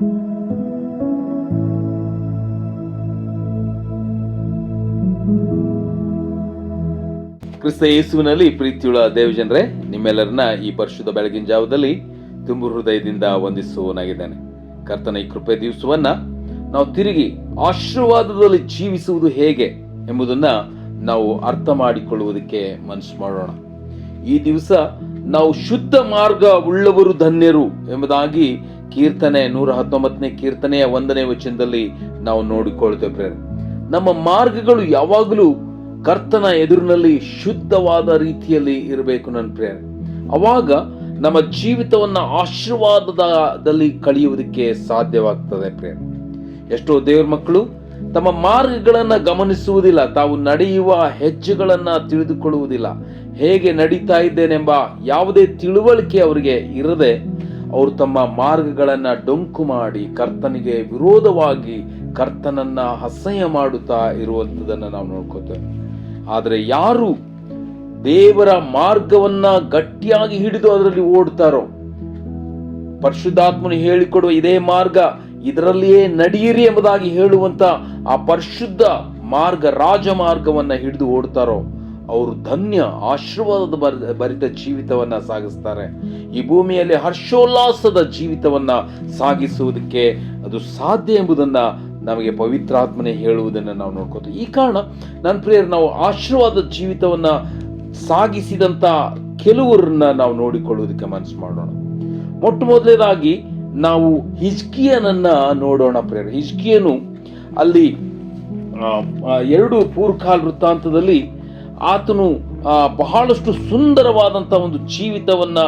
ಕ್ರಿಸ್ತ ಯೇಸುವಿನಲ್ಲಿ ಪ್ರೀತಿಯುಳ್ಳ ದೇವಜನರೇ, ನಿಮ್ಮೆಲ್ಲರನ್ನ ಈ ಪರಿಶುದ್ಧ ಬೆಳಗಿನ ಜಾವದಲ್ಲಿ ತುಂಬು ಹೃದಯದಿಂದ ವಂದಿಸುವನಾಗಿದ್ದೇನೆ ಕರ್ತನ ಈ ಕೃಪೆ ದಿವಸವನ್ನ ನಾವು ತಿರುಗಿ ಆಶೀರ್ವಾದದಲ್ಲಿ ಜೀವಿಸುವುದು ಹೇಗೆ ಎಂಬುದನ್ನ ನಾವು ಅರ್ಥ ಮಾಡಿಕೊಳ್ಳುವುದಕ್ಕೆ ಮನಸ್ಸು ಮಾಡೋಣ. ಈ ದಿವಸ ನಾವು ಶುದ್ಧ ಮಾರ್ಗ ಉಳ್ಳವರು ಧನ್ಯರು ಎಂಬುದಾಗಿ ಕೀರ್ತನೆ ನೂರ ಹತ್ತೊಂಬತ್ತನೇ ಕೀರ್ತನೆಯ ಒಂದನೇ ವಚನದಲ್ಲಿ ನಾವು ನೋಡಿಕೊಳ್ತೇವೆ ಪ್ರೇರ. ನಮ್ಮ ಮಾರ್ಗಗಳು ಯಾವಾಗಲೂ ಕರ್ತನ ಎದುರಿನಲ್ಲಿ ಶುದ್ಧವಾದ ರೀತಿಯಲ್ಲಿ ಇರಬೇಕು ನನ್ನ ಪ್ರೇರ. ಅವಾಗ ನಮ್ಮ ಜೀವಿತವನ್ನ ಆಶೀರ್ವಾದದಲ್ಲಿ ಕಳೆಯುವುದಕ್ಕೆ ಸಾಧ್ಯವಾಗ್ತದೆ ಪ್ರೇರ. ಎಷ್ಟೋ ದೇವ್ರ ಮಕ್ಕಳು ತಮ್ಮ ಮಾರ್ಗಗಳನ್ನು ಗಮನಿಸುವುದಿಲ್ಲ, ತಾವು ನಡೆಯುವ ಹೆಜ್ಜೆಗಳನ್ನು ತಿಳಿದುಕೊಳ್ಳುವುದಿಲ್ಲ. ಹೇಗೆ ನಡೀತಾ ಇದ್ದೇನೆಂಬ ಯಾವುದೇ ತಿಳುವಳಿಕೆ ಅವರಿಗೆ ಇರದೆ ಅವರು ತಮ್ಮ ಮಾರ್ಗಗಳನ್ನು ಡೊಂಕು ಮಾಡಿ ಕರ್ತನಿಗೆ ವಿರೋಧವಾಗಿ ಕರ್ತನನ್ನ ಅಸಹ್ಯ ಮಾಡುತ್ತಾ ಇರುವಂಥದ್ದನ್ನು ನಾವು ನೋಡ್ಕೋತೇವೆ. ಆದರೆ ಯಾರು ದೇವರ ಮಾರ್ಗವನ್ನ ಗಟ್ಟಿಯಾಗಿ ಹಿಡಿದು ಅದರಲ್ಲಿ ಓಡ್ತಾರೋ, ಪರಿಶುದ್ಧಾತ್ಮನು ಹೇಳಿಕೊಡುವ ಇದೇ ಮಾರ್ಗ ಇದರಲ್ಲಿಯೇ ನಡೆಯಿರಿ ಎಂಬುದಾಗಿ ಹೇಳುವಂತ ಆ ಪರಿಶುದ್ಧ ಮಾರ್ಗ, ರಾಜಮಾರ್ಗವನ್ನ ಹಿಡಿದು ಓಡ್ತಾರೋ ಅವರು ಧನ್ಯ ಆಶೀರ್ವಾದದ ಬರ- ಭರಿತ ಜೀವಿತವನ್ನ ಸಾಗಿಸ್ತಾರೆ. ಈ ಭೂಮಿಯಲ್ಲಿ ಹರ್ಷೋಲ್ಲಾಸದ ಜೀವಿತವನ್ನ ಸಾಗಿಸುವುದಕ್ಕೆ ಅದು ಸಾಧ್ಯ ಎಂಬುದನ್ನ ನಮಗೆ ಪವಿತ್ರಾತ್ಮನೆ ಹೇಳುವುದನ್ನು ನಾವು ನೋಡ್ಕೋತೀವಿ ಈ ಕಾರಣ ನನ್ನ ಪ್ರಿಯರು, ನಾವು ಆಶೀರ್ವಾದ ಜೀವಿತವನ್ನ ಸಾಗಿಸಿದಂತ ಕೆಲವರನ್ನ ನಾವು ನೋಡಿಕೊಳ್ಳುವುದಕ್ಕೆ ಮನಸ್ಸು ಮಾಡೋಣ. ಮೊಟ್ಟ ಮೊದಲನೇದಾಗಿ ನಾವು ಹಿಜ್ಕಿಯನನ್ನ ನೋಡೋಣ ಪ್ರೇರ ಹಿಜ್ಕಿಯನು ಅಲ್ಲಿ ಎರಡು ಪೂರ್ಕಾಲ್ ವೃತ್ತಾಂತದಲ್ಲಿ ಆತನು ಬಹಳಷ್ಟು ಸುಂದರವಾದಂಥ ಒಂದು ಜೀವಿತವನ್ನ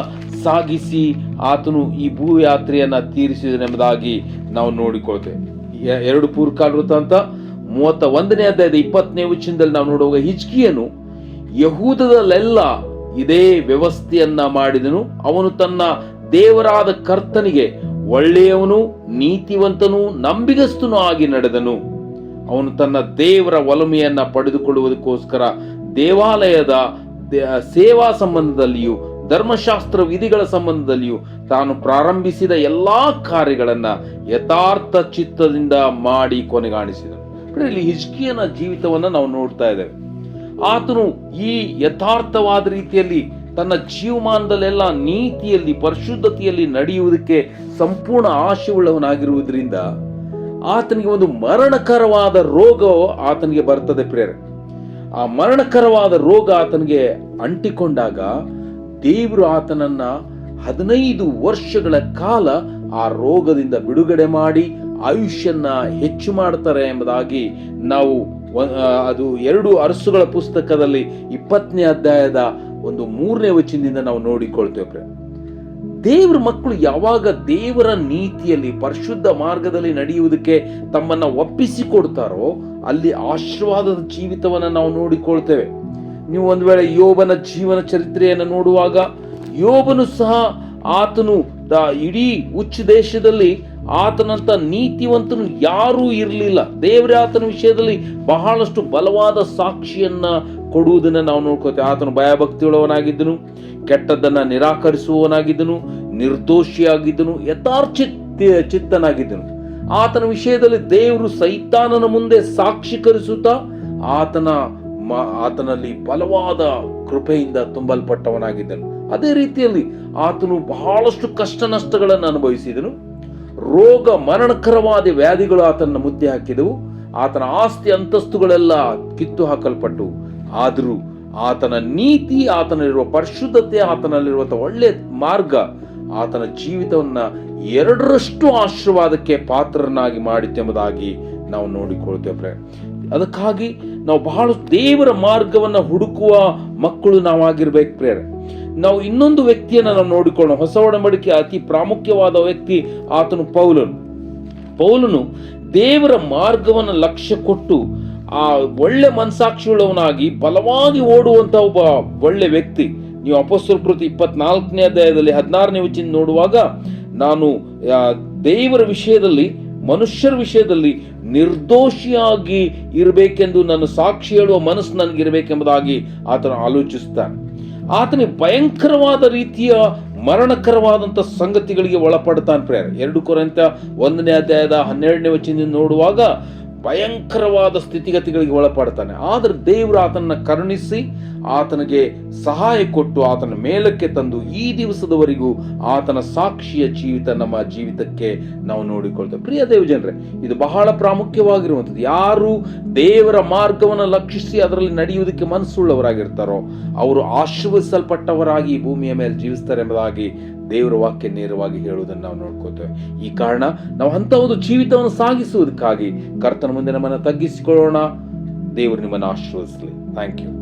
ಸಾಗಿಸಿ ಆತನು ಈ ಭೂಯಾತ್ರೆಯನ್ನು ತೀರಿಸಿದನೆಂಬುದಾಗಿ ನಾವು ನೋಡಿಕೊಳ್ತೇವೆ. ಎರಡು ಪೂರ್ಕಾಲ್ ವೃತ್ತಾಂತ ಮೂವತ್ತ ಒಂದನೇ ಅಧ್ಯಾಯದ ಇಪ್ಪತ್ತನೇ ವಚನದಲ್ಲಿ ನಾವು ನೋಡುವಾಗ ಹಿಜ್ಕಿಯನು, ಯಹೂದದಲ್ಲೆಲ್ಲ ಇದೇ ವ್ಯವಸ್ಥೆಯನ್ನ ಮಾಡಿದನು. ಅವನು ತನ್ನ ದೇವರಾದ ಕರ್ತನಿಗೆ ಒಳ್ಳೆಯವನು, ನೀತಿವಂತನು, ನಂಬಿಗಸ್ತನು ಆಗಿ ನಡೆದನು. ಅವನು ತನ್ನ ದೇವರ ಒಲಮೆಯನ್ನ ಪಡೆದುಕೊಳ್ಳುವುದಕ್ಕೋಸ್ಕರ ದೇವಾಲಯದ ಸೇವಾ ಸಂಬಂಧದಲ್ಲಿಯೂ, ಧರ್ಮಶಾಸ್ತ್ರ ವಿಧಿಗಳ ಸಂಬಂಧದಲ್ಲಿಯೂ ತಾನು ಪ್ರಾರಂಭಿಸಿದ ಎಲ್ಲಾ ಕಾರ್ಯಗಳನ್ನು ಯಥಾರ್ಥ ಚಿತ್ತದಿಂದ ಮಾಡಿ ಕೊನೆಗಾಣಿಸಿದನು. ಇಲ್ಲಿ ಹಿಜ್ಕಿಯನ ಜೀವಿತವನ್ನ ನಾವು ನೋಡ್ತಾ ಇದ್ದೇವೆ. ಆತನು ಈ ಯಥಾರ್ಥವಾದ ರೀತಿಯಲ್ಲಿ ತನ್ನ ಜೀವಮಾನದಲ್ಲೆಲ್ಲ ನೀತಿಯಲ್ಲಿ, ಪರಿಶುದ್ಧತೆಯಲ್ಲಿ ನಡೆಯುವುದಕ್ಕೆ ಸಂಪೂರ್ಣ ಆಶೆಯುಳ್ಳವನಾಗಿರುವುದರಿಂದ ಆತನಿಗೆ ಒಂದು ಮರಣಕರವಾದ ರೋಗ ಆತನಿಗೆ ಬರ್ತದೆ ಪ್ರೇರೆ ಆ ಮರಣಕರವಾದ ರೋಗ ಆತನಿಗೆ ಅಂಟಿಕೊಂಡಾಗ ದೇವರು ಆತನನ್ನ ಹದಿನೈದು ವರ್ಷಗಳ ಕಾಲ ಆ ರೋಗದಿಂದ ಬಿಡುಗಡೆ ಮಾಡಿ ಆಯುಷ್ಯನ್ನ ಹೆಚ್ಚು ಮಾಡ್ತಾರೆ ಎಂಬುದಾಗಿ ನಾವು ಅದು ಎರಡು ಅರಸುಗಳ ಪುಸ್ತಕದಲ್ಲಿ ಇಪ್ಪತ್ತನೇ ಅಧ್ಯಾಯದ ಒಂದು ಮೂರನೇ ವಚನದಿಂದ ನಾವು ನೋಡಿಕೊಳ್ತೇವೆ. ದೇವರ ಮಕ್ಕಳು ಯಾವಾಗ ದೇವರ ನೀತಿಯಲ್ಲಿ ಪರಿಶುದ್ಧ ಮಾರ್ಗದಲ್ಲಿ ನಡೆಯುವುದಕ್ಕೆ ತಮ್ಮನ್ನ ಒಪ್ಪಿಸಿಕೊಡ್ತಾರೋ ಅಲ್ಲಿ ಆಶೀರ್ವಾದದ ಜೀವಿತವನ್ನ ನಾವು ನೋಡಿಕೊಳ್ತೇವೆ. ನೀವು ಒಂದು ವೇಳೆ ಯೋಬನ ಜೀವನ ಚರಿತ್ರೆಯನ್ನು ನೋಡುವಾಗ ಯೋಬನು ಸಹ ಆತನು ದ- ಇಡೀ ಉಚ್ಚ ದೇಶದಲ್ಲಿ ಆತನಂತ ನೀತಿವಂತನು ಯಾರೂ ಇರಲಿಲ್ಲ. ದೇವರೇ ಆತನ ವಿಷಯದಲ್ಲಿ ಬಹಳಷ್ಟು ಬಲವಾದ ಸಾಕ್ಷಿಯನ್ನ ಕೊಡುವುದನ್ನು ನಾವು ನೋಡ್ಕೋತೇವೆ ಆತನು ಭಯಭಕ್ತಿಯುಳ್ಳವನಾಗಿದ್ದನು, ಕೆಟ್ಟದ್ದನ್ನ ನಿರಾಕರಿಸುವವನಾಗಿದ್ದನು, ನಿರ್ದೋಷಿಯಾಗಿದ್ದನು ಯಥಾರ್ಚಿತ್ ಚಿತ್ತನಾಗಿದ್ದನು. ಆತನ ವಿಷಯದಲ್ಲಿ ದೇವರು ಸೈತಾನನ ಮುಂದೆ ಸಾಕ್ಷೀಕರಿಸುತ್ತಾ ಆತನ ಆತನಲ್ಲಿ ಬಲವಾದ ಕೃಪೆಯಿಂದ ತುಂಬಲ್ಪಟ್ಟವನಾಗಿದ್ದನು. ಅದೇ ರೀತಿಯಲ್ಲಿ ಆತನು ಬಹಳಷ್ಟು ಕಷ್ಟ ನಷ್ಟಗಳನ್ನು ಅನುಭವಿಸಿದನು. ರೋಗ ಮರಣಕರವಾದ ವ್ಯಾಧಿಗಳು ಆತನ ಮುದ್ದೆ ಹಾಕಿದವು. ಆತನ ಆಸ್ತಿ ಅಂತಸ್ತುಗಳೆಲ್ಲ ಕಿತ್ತು ಹಾಕಲ್ಪಟ್ಟು, ಆದರೂ ಆತನ ನೀತಿ, ಆತನಲ್ಲಿರುವ ಪರಿಶುದ್ಧತೆ ಆತನಲ್ಲಿರುವಂಥ ಒಳ್ಳೆ ಮಾರ್ಗ, ಆತನ ಜೀವಿತವನ್ನ ಎರಡರಷ್ಟು ಆಶೀರ್ವಾದಕ್ಕೆ ಪಾತ್ರರನ್ನಾಗಿ ಮಾಡಿತೆಂಬುದಾಗಿ ನಾವು ನೋಡಿಕೊಳ್ತೇವೆ ಪ್ರಿಯ. ಅದಕ್ಕಾಗಿ ನಾವು ಬಹಳ ದೇವರ ಮಾರ್ಗವನ್ನು ಹುಡುಕುವ ಮಕ್ಕಳು ನಾವಾಗಿರ್ಬೇಕು ಪ್ರೇರ ನಾವು ಇನ್ನೊಂದು ವ್ಯಕ್ತಿಯನ್ನು ನಾವು ನೋಡಿಕೊಳ್ಳೋಣ. ಹೊಸ ಒಡಂಬಡಿಕೆ ಅತಿ ಪ್ರಾಮುಖ್ಯವಾದ ವ್ಯಕ್ತಿ ಆತನು ಪೌಲನು. ಪೌಲನು ದೇವರ ಮಾರ್ಗವನ್ನು ಲಕ್ಷ್ಯ ಕೊಟ್ಟು ಆ ಒಳ್ಳೆ ಮನಸಾಕ್ಷಿಯುಳ್ಳವನಾಗಿ ಬಲವಾಗಿ ಓಡುವಂತ ಒಬ್ಬ ಒಳ್ಳೆ ವ್ಯಕ್ತಿ. ನೀವು ಅಪಸ್ವರ ಕೃತಿ ಇಪ್ಪತ್ನಾಲ್ಕನೇ ಅಧ್ಯಾಯದಲ್ಲಿ ಹದಿನಾರನೇ ವಚನ ನೋಡುವಾಗ, ನಾನು ದೇವರ ವಿಷಯದಲ್ಲಿ, ಮನುಷ್ಯರ ವಿಷಯದಲ್ಲಿ ನಿರ್ದೋಷಿಯಾಗಿ ಇರಬೇಕೆಂದು ನನ್ನ ಸಾಕ್ಷಿ ಹೇಳುವ ಮನಸ್ಸು ನನಗಿರಬೇಕೆಂಬುದಾಗಿ ಆತನು ಆಲೋಚಿಸ್ತಾನೆ ಆತನಿಗೆ ಭಯಂಕರವಾದ ರೀತಿಯ ಮರಣಕರವಾದಂಥ ಸಂಗತಿಗಳಿಗೆ ಒಳಪಡ್ತಾನೆ ಪ್ರೇರ ಎರಡು ಕೊರಂತ ಒಂದನೇ ಅಧ್ಯಾಯದ ಹನ್ನೆರಡನೇ ವಚನದಿಂದ ನೋಡುವಾಗ ಭಯಂಕರವಾದ ಸ್ಥಿತಿಗತಿಗಳಿಗೆ ಒಳಪಡ್ತಾನೆ. ಆದರೆ ದೇವರು ಆತನನ್ನು ಕರುಣಿಸಿ, ಆತನಿಗೆ ಸಹಾಯ ಕೊಟ್ಟು ಆತನ ಮೇಲಕ್ಕೆ ತಂದು ಈ ದಿವಸದವರೆಗೂ ಆತನ ಸಾಕ್ಷಿಯ ಜೀವಿತ, ನಮ್ಮ ಜೀವಿತಕ್ಕೆ ನಾವು ನೋಡಿಕೊಳ್ತೇವೆ. ಪ್ರಿಯ ದೇವ ಜನರೇ ಇದು ಬಹಳ ಪ್ರಾಮುಖ್ಯವಾಗಿರುವಂಥದ್ದು. ಯಾರು ದೇವರ ಮಾರ್ಗವನ್ನು ಲಕ್ಷಿಸಿ ಅದರಲ್ಲಿ ನಡೆಯುವುದಕ್ಕೆ ಮನಸ್ಸುಳ್ಳವರಾಗಿರ್ತಾರೋ, ಅವರು ಆಶೀರ್ವದಿಸಲ್ಪಟ್ಟವರಾಗಿ ಭೂಮಿಯ ಮೇಲೆ ಜೀವಿಸ್ತಾರೆ ಎಂಬುದಾಗಿ ದೇವರ ವಾಕ್ಯ ನೇರವಾಗಿ ಹೇಳುವುದನ್ನು ನಾವು ನೋಡ್ಕೋತೇವೆ. ಈ ಕಾರಣ ನಾವು ಅಂಥ ಒಂದು ಜೀವಿತವನ್ನು ಸಾಗಿಸುವುದಕ್ಕಾಗಿ ಕರ್ತನ ಮುಂದೆ ನಮ್ಮನ್ನು ತಗ್ಗಿಸಿಕೊಳ್ಳೋಣ. ದೇವರು ನಿಮ್ಮನ್ನು ಆಶೀರ್ವದಿಸಲಿ. Thank you